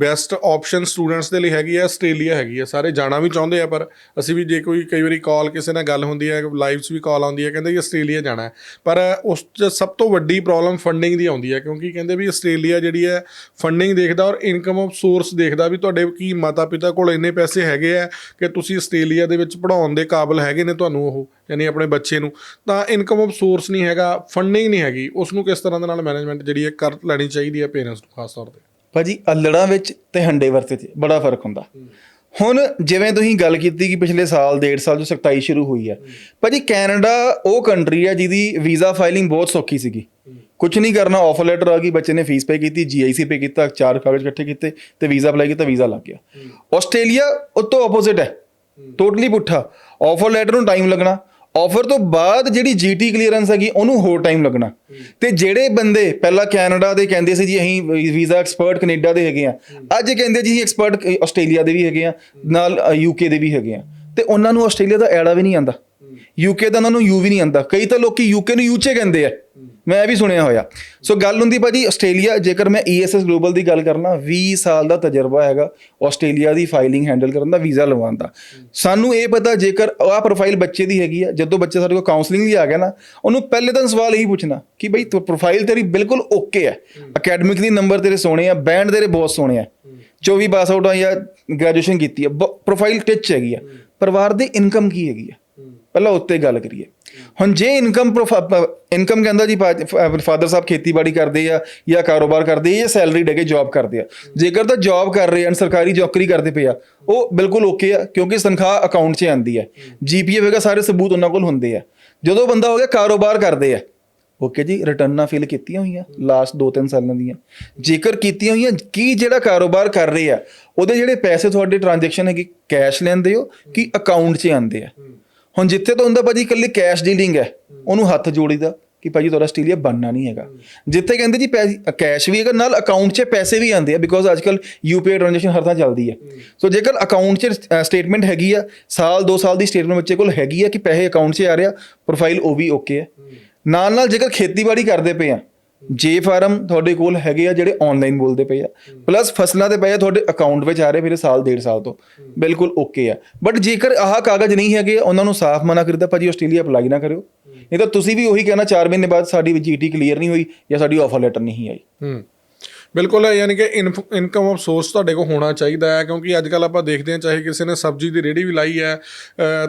Best option students ਦੇ ਲਈ ਹੈਗੀ ਹੈ ਆਸਟ੍ਰੇਲੀਆ ਹੈਗੀ ਹੈ ਸਾਰੇ ਜਾਣਾ ਵੀ ਚਾਹੁੰਦੇ ਆ, ਪਰ ਅਸੀਂ ਵੀ ਜੇ ਕੋਈ, ਕਈ ਵਾਰੀ ਕਾਲ ਕਿਸੇ ਨਾਲ ਗੱਲ ਹੁੰਦੀ ਹੈ ਲਾਈਵ 'ਚ ਵੀ ਕਾਲ ਆਉਂਦੀ ਹੈ ਕਹਿੰਦੇ ਜੀ ਆਸਟ੍ਰੇਲੀਆ ਜਾਣਾ ਹੈ। ਪਰ ਉਸ 'ਚ ਸਭ ਤੋਂ ਵੱਡੀ ਪ੍ਰੋਬਲਮ ਫੰਡਿੰਗ ਦੀ ਆਉਂਦੀ ਹੈ ਕਿਉਂਕਿ ਕਹਿੰਦੇ ਵੀ ਆਸਟ੍ਰੇਲੀਆ ਜਿਹੜੀ ਹੈ ਫੰਡਿੰਗ ਦੇਖਦਾ ਔਰ ਇਨਕਮ ਆਫ ਸੋਰਸ ਦੇਖਦਾ ਵੀ ਤੁਹਾਡੇ ਕੀ ਮਾਤਾ ਪਿਤਾ ਕੋਲ ਇੰਨੇ ਪੈਸੇ ਹੈਗੇ ਆ ਕਿ ਤੁਸੀਂ ਆਸਟ੍ਰੇਲੀਆ ਦੇ ਵਿੱਚ ਪੜਾਉਣ ਦੇ ਕਾਬਿਲ ਹੈਗੇ ਨੇ ਤੁਹਾਨੂੰ ਉਹ, ਯਾਨੀ ਆਪਣੇ ਬੱਚੇ ਨੂੰ। ਤਾਂ ਇਨਕਮ ਆਫ ਸੋਰਸ ਨਹੀਂ ਹੈਗਾ ਫੰਡਿੰਗ ਨਹੀਂ ਹੈਗੀ ਉਸ ਨੂੰ ਕਿਸ ਤਰ੍ਹਾਂ ਦੇ ਨਾਲ ਮੈਨੇਜਮੈਂਟ ਜਿਹੜੀ ਹੈ ਕਰ ਲੈਣੀ ਚਾਹੀਦੀ ਹੈ ਪੇਰੈਂਟਸ ਨੂੰ, ਖਾਸ ਤੌਰ ਤੇ। ਭਾਜੀ ਅਲੜਾਂ ਵਿੱਚ ਤੇ ਹੰਡੇ ਵਰਤੇ 'ਚ ਬੜਾ ਫ਼ਰਕ ਹੁੰਦਾ। ਹੁਣ ਜਿਵੇਂ ਤੁਸੀਂ ਗੱਲ ਕੀਤੀ ਕਿ ਪਿਛਲੇ ਸਾਲ ਡੇਢ ਸਾਲ ਜੋ ਸਖਤਾਈ ਸ਼ੁਰੂ ਹੋਈ ਹੈ ਭਾਜੀ ਕੈਨੇਡਾ ਉਹ ਕੰਟਰੀ ਹੈ ਜਿਹਦੀ ਵੀਜ਼ਾ ਫਾਈਲਿੰਗ ਬਹੁਤ ਸੌਖੀ ਸੀਗੀ। ਕੁਝ ਨਹੀਂ ਕਰਨਾ ਆਫਰ ਲੈਟਰ ਆ ਗਈ ਬੱਚੇ ਨੇ ਫੀਸ ਪੇ ਕੀਤੀ ਜੀਆਈਸੀ ਪੇ ਕੀਤਾ ਚਾਰ ਕਾਗਜ਼ ਇਕੱਠੇ ਕੀਤੇ ਤੇ ਵੀਜ਼ਾ ਅਪਲਾਈ ਕੀਤਾ ਵੀਜ਼ਾ ਲੱਗ ਗਿਆ। ਆਸਟ੍ਰੇਲੀਆ ਉਹ ਤੋਂ ਆਪੋਜ਼ਿਟ ਹੈ। ਟੋਟਲੀ ਪੁੱਠਾ। ਆਫਰ ਲੈਟਰ ਨੂੰ ਟਾਈਮ ਲੱਗਣਾ। ਆਫਰ ਤੋਂ ਬਾਅਦ ਜਿਹੜੀ ਜੀਟੀ ਕਲੀਅਰੈਂਸ ਹੈਗੀ, ਉਹਨੂੰ ਹੋਰ ਟਾਈਮ ਲੱਗਣਾ। ਤੇ ਜਿਹੜੇ ਬੰਦੇ, ਪਹਿਲਾਂ ਕੈਨੇਡਾ ਦੇ ਕਹਿੰਦੇ ਸੀ ਜੀ, ਅਸੀਂ ਵੀਜ਼ਾ ਐਕਸਪਰਟ ਕੈਨੇਡਾ ਦੇ ਹੈਗੇ ਆ। ਅੱਜ ਕਹਿੰਦੇ ਜੀ, ਅਸੀਂ ਐਕਸਪਰਟ ਆਸਟ੍ਰੇਲੀਆ ਦੇ ਵੀ ਹੈਗੇ ਆ, ਨਾਲ ਯੂਕੇ ਦੇ ਵੀ ਹੈਗੇ ਆ। ਤੇ ਉਹਨਾਂ ਨੂੰ ਆਸਟ੍ਰੇਲੀਆ ਦਾ ਐੜਾ ਵੀ ਨਹੀਂ ਆਂਦਾ। ਯੂਕੇ ਦਾ ਉਹਨਾਂ ਨੂੰ ਯੂ ਵੀ ਨਹੀਂ ਆਂਦਾ। ਕਈ ਤਾਂ ਲੋਕੀ ਯੂਕੇ ਨੂੰ ਯੂਚੇ ਕਹਿੰਦੇ ਆ। ਮੈਂ ਵੀ ਸੁਣਿਆ ਹੋਇਆ। ਸੋ ਗੱਲ ਹੁੰਦੀ ਭਾਜੀ ਆਸਟ੍ਰੇਲੀਆ ਜੇਕਰ ਮੈਂ ESS ਗਲੋਬਲ ਦੀ ਗੱਲ ਕਰਨਾ 20 ਸਾਲ ਦਾ ਤਜਰਬਾ ਹੈਗਾ ਆਸਟ੍ਰੇਲੀਆ ਦੀ ਫਾਈਲਿੰਗ ਹੈਂਡਲ ਕਰਨ ਦਾ ਵੀਜ਼ਾ ਲਵਾਉਣ ਦਾ। ਸਾਨੂੰ ਇਹ ਪਤਾ ਜੇਕਰ ਆਹ ਪ੍ਰੋਫਾਈਲ ਬੱਚੇ ਦੀ ਹੈਗੀ ਆ ਜਦੋਂ ਬੱਚਾ ਸਾਡੇ ਕੋਲ ਕਾਉਂਸਲਿੰਗ ਲਈ ਆ ਗਿਆ ਨਾ ਉਹਨੂੰ ਪਹਿਲੇ ਤਾਂ ਸਵਾਲ ਇਹੀ ਪੁੱਛਣਾ ਕਿ ਬਈ ਤੂੰ ਪ੍ਰੋਫਾਈਲ ਤੇਰੀ ਬਿਲਕੁਲ ਓਕੇ ਹੈ ਅਕੈਡਮਿਕ ਦੀ ਨੰਬਰ ਤੇਰੇ ਸੋਹਣੇ ਆ ਬੈਂਡ ਤੇਰੇ ਬਹੁਤ ਸੋਹਣੇ ਆ। 24 ਪਾਸ ਆਊਟ ਆ ਜਾਂ ਗ੍ਰੈਜੂਏਸ਼ਨ ਕੀਤੀ ਹੈ ਪ੍ਰੋਫਾਈਲ ਟਿਚ ਹੈਗੀ ਆ। ਪਰਿਵਾਰ ਦੀ ਇਨਕਮ ਕੀ ਹੈਗੀ ਆ? ਪਹਿਲਾਂ ਉੱਤੇ ਗੱਲ ਕਰੀਏ। ਹੁਣ ਜੇ ਇਨਕਮ ਇਨਕਮ ਕਹਿੰਦਾ ਜੀ ਫਾਦਰ ਸਾਹਿਬ ਖੇਤੀਬਾੜੀ ਕਰਦੇ ਆ ਜਾਂ ਕਾਰੋਬਾਰ ਕਰਦੇ ਆ ਜਾਂ ਸੈਲਰੀ ਦੇ ਕੇ ਜੌਬ ਕਰਦੇ ਆ। ਜੇਕਰ ਤਾਂ ਜੌਬ ਕਰ ਰਹੇ ਹਨ ਸਰਕਾਰੀ ਨੌਕਰੀ ਕਰਦੇ ਪਏ ਆ, ਉਹ ਬਿਲਕੁਲ ਓਕੇ ਆ, ਕਿਉਂਕਿ ਤਨਖਾਹ ਅਕਾਊਂਟ 'ਚ ਆਂਦੀ ਹੈ ਜੀਪੀਏ ਵਗੈਰਾ ਸਾਰੇ ਸਬੂਤ ਉਹਨਾਂ ਕੋਲ ਹੁੰਦੇ ਆ। ਜਦੋਂ ਬੰਦਾ ਹੋ ਗਿਆ ਕਾਰੋਬਾਰ ਕਰਦੇ ਆ, ਓਕੇ ਜੀ ਰਿਟਰਨਾਂ ਫਿਲ ਕੀਤੀਆਂ ਹੋਈਆਂ ਲਾਸਟ 2-3 ਸਾਲਾਂ ਦੀਆਂ। ਜੇਕਰ ਕੀਤੀਆਂ ਹੋਈਆਂ, ਕੀ ਜਿਹੜਾ ਕਾਰੋਬਾਰ ਕਰ ਰਹੇ ਆ, ਉਹਦੇ ਜਿਹੜੇ ਪੈਸੇ ਤੁਹਾਡੇ ਟ੍ਰਾਂਜੈਕਸ਼ਨ ਹੈਗੀ ਕੈਸ਼ ਲੈਂਦੇ ਹੋ ਕਿ ਅਕਾਊਂਟ 'ਚ ਆਂਦੇ ਆ? ਹੁਣ ਜਿੱਥੇ ਤੋਂ ਹੁੰਦਾ ਭਾਜੀ ਇਕੱਲੀ ਕੈਸ਼ ਡੀਲਿੰਗ ਹੈ, ਉਹਨੂੰ ਹੱਥ ਜੋੜੀਦਾ ਕਿ ਭਾਜੀ ਤੁਹਾਡਾ ਆਸਟ੍ਰੇਲੀਆ ਬਣਨਾ ਨਹੀਂ ਹੈਗਾ। ਜਿੱਥੇ ਕਹਿੰਦੇ ਜੀ ਕੈਸ਼ ਵੀ ਹੈਗਾ, ਨਾਲ ਅਕਾਊਂਟ 'ਚ ਪੈਸੇ ਵੀ ਆਉਂਦੇ ਆ ਬਿਕੋਜ਼ ਅੱਜਕੱਲ ਯੂਪੀਆਈ ਟ੍ਰਾਂਜੈਕਸ਼ਨ ਹਰ ਥਾਂ ਚੱਲਦੀ ਹੈ ਸੋ ਜੇਕਰ ਅਕਾਊਂਟ 'ਚ ਸਟੇਟਮੈਂਟ ਹੈਗੀ ਆ, ਸਾਲ 2 ਸਾਲ ਦੀ ਸਟੇਟਮੈਂਟ ਬੱਚੇ ਕੋਲ ਹੈਗੀ ਆ ਕਿ ਪੈਸੇ ਅਕਾਊਂਟ 'ਚ ਆ ਰਿਹਾ ਪ੍ਰੋਫਾਈਲ ਉਹ ਵੀ ਓਕੇ ਹੈ ਨਾਲ ਨਾਲ ਜੇਕਰ ਖੇਤੀਬਾੜੀ ਕਰਦੇ ਪਏ ਆ ਜੇ ਫਾਰਮ ਤੁਹਾਡੇ ਕੋਲ ਹੈਗੇ ਆ ਜਿਹੜੇ ਆਨਲਾਈਨ ਬੋਲਦੇ ਪਏ ਆ ਪਲੱਸ ਫਸਲਾਂ ਤੇ ਪਏ ਆ ਤੁਹਾਡੇ ਅਕਾਊਂਟ ਵਿੱਚ ਆ ਰਹੇ ਮੇਰੇ ਸਾਲ ਡੇਢ ਸਾਲ ਤੋਂ। ਬਿਲਕੁਲ ਓਕੇ ਆ। ਬਟ ਜੇਕਰ ਆਹ ਕਾਗਜ਼ ਨਹੀਂ ਹੈਗੇ ਉਹਨਾਂ ਨੂੰ ਸਾਫ਼ ਮਨਾ ਕਰਦਾ ਭਾਜੀ ਆਸਟ੍ਰੇਲੀਆ ਅਪਲਾਈ ਨਾ ਕਰਿਓ। ਨਹੀਂ ਤਾਂ ਤੁਸੀਂ ਵੀ ਉਹੀ ਕਹਿਣਾ 4 ਮਹੀਨੇ ਬਾਅਦ ਸਾਡੀ ਜੀਟੀ ਕਲੀਅਰ ਨਹੀਂ ਹੋਈ ਜਾਂ ਸਾਡੀ ਆਫਰ ਲੈਟਰ ਨਹੀਂ ਆਈ। ਬਿਲਕੁਲ ਯਾਨੀ ਕਿ ਇਨਕਮ ਆਫ ਸੋਰਸ ਤੁਹਾਡੇ ਕੋਲ ਹੋਣਾ ਚਾਹੀਦਾ ਹੈ ਕਿਉਂਕਿ ਅੱਜ ਕੱਲ ਆਪਾਂ ਦੇਖਦੇ ਹਾਂ ਚਾਹੇ ਕਿਸੇ ਨੇ ਸਬਜ਼ੀ ਦੀ ਰੇੜੀ ਵੀ ਲਾਈ ਹੈ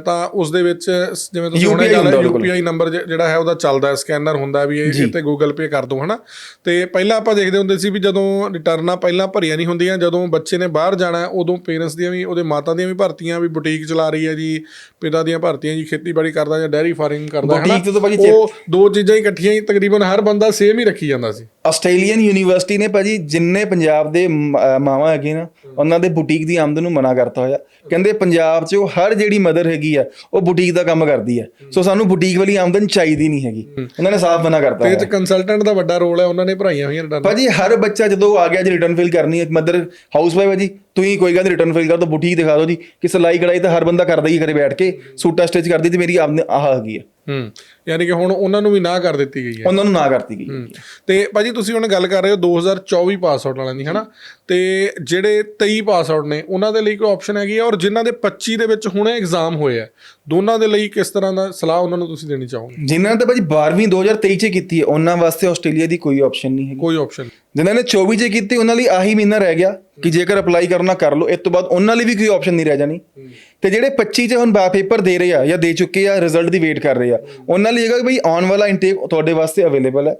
ਤਾਂ ਉਸ ਦੇ ਵਿੱਚ ਜਿਵੇਂ ਤੁਸੀਂ ਹੁਣੇ ਗੱਲ। ਯੂਪੀਆਈ ਨੰਬਰ ਜਿਹੜਾ ਹੈ ਉਹਦਾ ਚੱਲਦਾ ਹੈ ਸਕੈਨਰ ਹੁੰਦਾ ਵੀ ਇਹ ਇੱਥੇ ਗੂਗਲ ਪੇ ਕਰ ਦੋ ਹਨਾ? ਤੇ ਪਹਿਲਾਂ ਆਪਾਂ ਦੇਖਦੇ ਹੁੰਦੇ ਸੀ ਵੀ ਜਦੋਂ ਰਿਟਰਨਾਂ ਪਹਿਲਾਂ ਭਰੀਆਂ ਨਹੀਂ ਹੁੰਦੀਆਂ ਜਦੋਂ ਬੱਚੇ ਨੇ ਬਾਹਰ ਜਾਣਾ ਉਦੋਂ ਪੇਰੈਂਟਸ ਦੀਆਂ ਵੀ ਉਹਦੇ ਮਾਤਾ ਦੀਆਂ ਵੀ ਭਰਤੀਆਂ ਵੀ ਬੁਟੀਕ ਚਲਾ ਰਹੀ ਹੈ ਜੀ ਪਿਤਾ ਦੀਆਂ ਭਰਤੀਆਂ ਜੀ ਖੇਤੀਬਾੜੀ ਕਰਦਾ ਜਾਂ ਡੈਰੀ ਫਾਰਮਿੰਗ ਕਰਦਾ ਹੈ Boutique ਤੇ ਤਾਂ ਭਾਜੀ ਉਹ ਦੋ ਚੀਜ਼ਾਂ ਇਕੱਠੀਆਂ ਹੀ ਤਕਰੀਬਨ ਹਰ ਬੰਦਾ ਸੇਮ ਹੀ ਰੱਖੀ ਜਾਂਦਾ ਸੀ। ਆਸਟ੍ਰੇਲੀਅਨ ਯੂਨੀਵਰਸਿਟੀ ਨੇ ਭਾਜੀ ਜਿੰਨੇ ਪੰਜਾਬ ਦੇ ਮਾਵਾਂ ਹੈਗੇ ਨਾ ਉਹਨਾਂ ਦੇ ਬੁਟੀਕ ਦੀ ਆਮਦਨ ਨੂੰ ਮਨਾ ਕਰਤਾ ਹੋਇਆ। ਕਹਿੰਦੇ ਪੰਜਾਬ 'ਚ ਉਹ ਹਰ ਜਿਹੜੀ ਮਦਰ ਹੈਗੀ ਆ ਉਹ ਬੁਟੀਕ ਦਾ ਕੰਮ ਕਰਦੀ ਹੈ ਸੋ ਸਾਨੂੰ ਬੁਟੀਕ ਵਾਲੀ ਆਮਦਨ ਚਾਹੀਦੀ ਨਹੀਂ ਹੈਗੀ। ਉਹਨਾਂ ਨੇ ਸਾਫ਼ ਮਨਾ ਕਰਤਾ ਤੇ ਇਹ ਹੋਇਆ। ਚ ਕੰਸਲਟੈਂਟ ਦਾ ਵੱਡਾ ਰੋਲ ਹੈ ਉਹਨਾਂ ਨੇ ਭਰਾਈਆਂ ਹੋਈਆਂ ਰਿਟਰਨ ਭਾਜੀ ਹਰ ਬੱਚਾ ਜਦੋਂ ਆ ਗਿਆ ਜੀ ਰਿਟਰਨ ਫਿਲ ਕਰਨੀ ਹੈ ਮਦਰ ਹਾਊਸ ਵਾਈਫ ਹੈ ਜੀ ਤੁਸੀਂ ਕੋਈ ਗੱਲ ਰਿਟਰਨ ਫਿਲ ਕਰ ਦੋ ਬੁਟੀਕ ਦਿਖਾ ਦਿਓ ਜੀ। ਕਿ ਸਿਲਾਈ ਕਢਾਈ ਤਾਂ ਹਰ ਬੰਦਾ ਕਰਦਾ ਹੀ ਘਰੇ ਬੈਠ ਕੇ ਸੂਟਾ ਸਟਿਚ ਕਰਦੀ ਤੇ ਮੇਰੀ ਆਮਦਨ ਆਹ ਹੈਗੀ ਹੈ ਹੂੰ। ਯਾਨੀ ਕਿ ਹੁਣ ਉਹਨਾਂ ਨੂੰ ਵੀ ਨਾ ਕਰ ਦਿੱਤੀ ਗਈ ਹੈ। ਉਹਨਾਂ ਨੂੰ ਨਾ ਕਰਤੀ ਗਈ ਹੂੰ। ਤੇ ਭਾਜੀ ਤੁਸੀਂ ਹੁਣ ਗੱਲ ਕਰ ਰਹੇ ਹੋ 2024 ਪਾਸ ਆਊਟ ਵਾਲਿਆਂ ਦੀ ਹਨਾ? ਤੇ ਜਿਹੜੇ 23 ਪਾਸ ਆਊਟ ਨੇ ਉਹਨਾਂ ਦੇ ਲਈ ਕੋਈ ਆਪਸ਼ਨ ਹੈਗੀ ਹੈ? ਔਰ ਜਿਨ੍ਹਾਂ ਦੇ 25 ਦੇ ਵਿੱਚ ਹੁਣੇ ਐਗਜ਼ਾਮ ਹੋਏ ਆ ਦੋਨਾਂ ਦੇ ਲਈ ਕਿਸ ਤਰ੍ਹਾਂ ਦਾ ਸਲਾਹ ਉਹਨਾਂ ਨੂੰ ਤੁਸੀਂ ਦੇਣੀ ਚਾਹੋਗੇ? ਜਿਨ੍ਹਾਂ ਨੇ ਤਾਂ ਭਾਜੀ 12ਵੀਂ 2023 ਚ ਕੀਤੀ ਹੈ ਉਹਨਾਂ ਵਾਸਤੇ ਆਸਟ੍ਰੇਲੀਆ ਦੀ ਕੋਈ ਆਪਸ਼ਨ ਨਹੀਂ ਹੈਗੀ। ਕੋਈ ਆਪਸ਼ਨ ਜਿਨ੍ਹਾਂ ਨੇ 24 ਚ ਕੀਤੀ ਉਹਨਾਂ ਲਈ ਆਹੀ ਮਹੀਨਾ ਰਹਿ ਗਿਆ। ਕਿ ਜੇਕਰ ਅਪਲਾਈ ਕਰਨਾ ਕਰ ਲਓ, ਇਸ ਤੋਂ ਬਾਅਦ ਉਹਨਾਂ ਲਈ ਵੀ ਕੋਈ ਆਪਸ਼ਨ ਨਹੀਂ ਰਹਿ ਜਾਣੀ। ਤੇ ਜਿਹੜੇ 25 ਚ ਹੁਣ ਬਾ ਪੇਪਰ ਦੇ ਰਹੇ ਆ ਜਾਂ ਦੇ ਚੁੱਕੇ ਆ ਰਿਜ਼ਲਟ ਦੀ ਵੇਟ ਕਰ ਰਹੇ ਆ, ਉਹਨਾਂ ਲਈ ਹੈਗਾ ਕਿ ਬਈ ਆਉਣ ਵਾਲਾ ਇਨਟੇਕ ਤੁਹਾਡੇ ਵਾਸਤੇ ਅਵੇਲੇਬਲ ਹੈ।